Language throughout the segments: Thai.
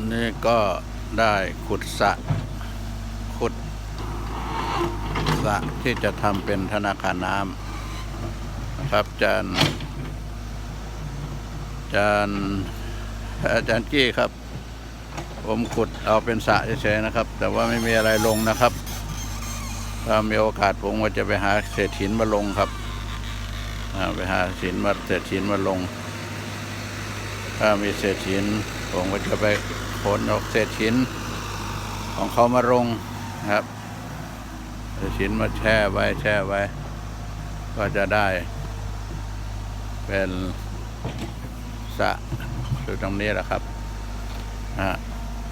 นนี้ก็ได้ขุดสระขุดสระที่จะทำเป็นธนาคารน้ำนะครับอาจารย์อาจารย์อาจารย์กี้ครับ ผมขุดเอาเป็นสระเฉยๆนะครับ แต่ว่าไม่มีอะไรลงนะครับ ถ้ามีโอกาสผมก็จะไปหาเศษหินมาลงครับไปหาหินมาเศษหินมาลง ถ้ามีเศษหินผมก็จะไป ขนออกเศษหินของเขามาลงนะครับเศษหินมาแช่ไว้แช่ไว้ ก็จะได้ เป็นสะอยู่ตรงนี้แหละครับนะฮะ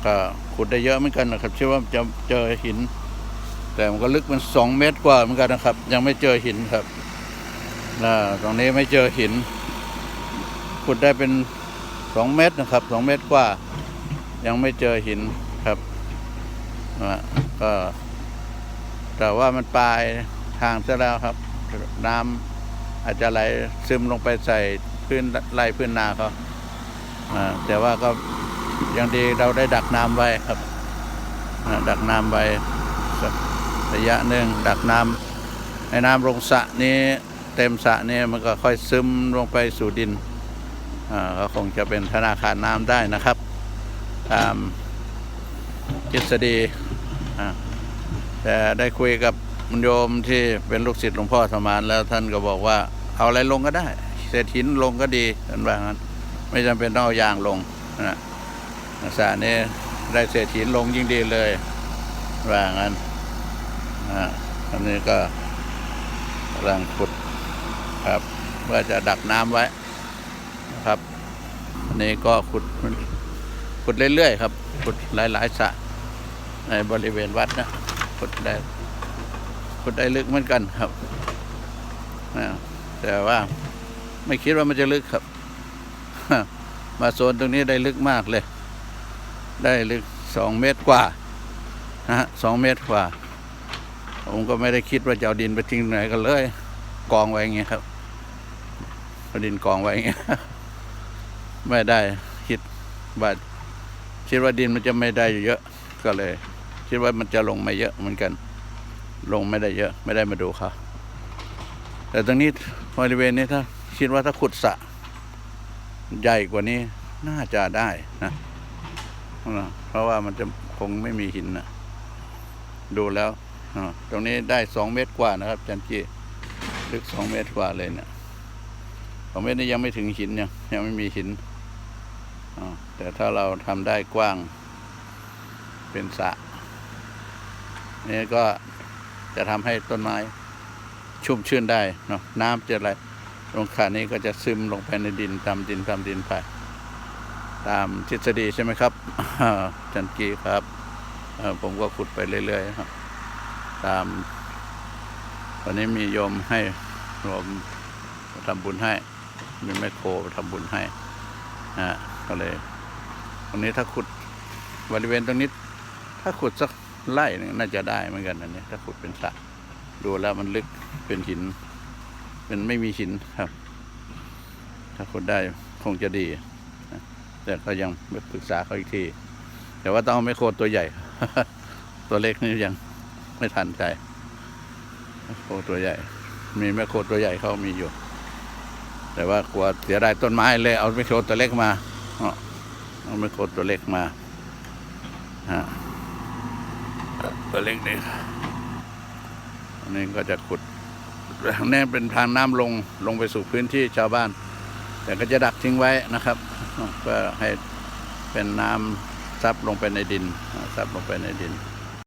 ก็ขุดได้เยอะเหมือนกันนะครับเชื่อว่าจะเจอหิน แต่มันก็ลึกมันสองเมตรกว่าเหมือนกันนะครับ ยังไม่เจอหินครับนะตรงนี้ไม่เจอหินขุดได้เป็นสองเมตรนะครับสองเมตรกว่า ยังไม่เจอหินครับนะก็ แต่ว่ามันปลายทางซะแล้วครับ น้ำอาจจะไหลซึมลงไปใส่พื้นไร่พื้นนาเขาแต่ว่าก็ยังดีเราได้ดักน้ำไว้ครับดักน้ำไว้สักระยะหนึ่งดักน้ำให้น้ำลงสระนี้เต็มสระนี้มันก็ค่อยซึมลงไปสู่ดินอ่าก็คงจะเป็นธนาคารน้ำได้นะครับ ตามทฤษฎีแต่ได้คุยกับโยมที่เป็นลูกศิษย์หลวงพ่อสมานแล้วท่านก็บอกว่า เอาอะไรลงก็ได้เศษหินลงก็ดีท่านว่างั้น ไม่จำเป็นต้องเอายางลงนะสระนี้ได้เศษหินลงยิ่งดีเลย ว่างั้นอ่าอันนี้ก็กำลังขุดครับเพื่อจะดักน้ำไว้ครับอันนี้ก็ขุด ขุดเรื่อยๆครับขุดหลายๆสระในบริเวณวัดนะขุดได้ขุดได้ลึกเหมือนกันครับนะแต่ว่าไม่คิดว่ามันจะลึกครับ มาโซนตรงนี้ได้ลึกมากเลย ได้ลึกสองเมตรกว่านะฮะสองเมตรกว่า ผมก็ไม่ได้คิดว่าจะเอาดินไปทิ้งไหนกันเลย กองไว้อย่างเงี้ยครับเอาดินกองไว้อย่างเงี้ยไม่ได้คิดว่า คิดว่าดินมันจะไม่ได้เยอะก็เลย คิดว่ามันจะลงไม่เยอะเหมือนกัน ลงไม่ได้เยอะ ไม่ได้มาดูเขาแต่ตรงนี้บริเวณนี้ถ้าคิดว่าถ้าขุดสะใหญ่กว่านี้น่าจะได้นะเพราะว่ามันจะคงไม่มีหินนะดูแล้วตรงนี้ได้สองเมตรกว่านะครับจันจีลึกสองเมตรกว่าเลยเนะี่ยผมไม่ได้ยังไม่ถึงหินยังยังไม่มีหิน แต่ถ้าเราทำได้กว้างเป็นสระนี่ก็จะทำให้ต้นไม้ชุ่มชื่นได้เนาะน้ำจะไหลลงขานี้ก็จะซึมลงไปในดินตามดินตามดินไป ตามทฤษฎีใช่ไหมครับจันกีครับผมก็ขุดไปเรื่อยๆครับ ตามวันนี้มีโยมให้รวมทำบุญให้ มีแม่โคทำบุญให้นะฮะ ก็เลยตรงนี้ถ้าขุดบริเวณตรงนี้ ถ้าขุดสักไร่หนึ่งน่าจะได้เหมือนกันอันนี้ถ้าขุดเป็นสระดูแล้วมันลึกเป็นหิน เป็นไม่มีหินครับ ถ้าขุดได้คงจะดีแต่ก็ยังไปปรึกษาเขาอีกที แต่ว่าต้องเอาไมโครตัวใหญ่ ตัวเล็กนี่ยังไม่ทันใจไมโครตัวใหญ่ มีแม่โครตัวใหญ่เขามีอยู่ แต่ว่ากลัวเสียดายต้นไม้เลยเอาแม่โครตัวเล็กมา เอาไม่โคตัวเล็กมาฮะตัวเล็กนี่อันนี้ก็จะขุดทางนี้เป็นทางน้ำลงลงไปสู่พื้นที่ชาวบ้าน แต่ก็จะดักทิ้งไว้นะครับเพื่อให้เป็นน้ำซับลงไปในดินซับลงไปในดิน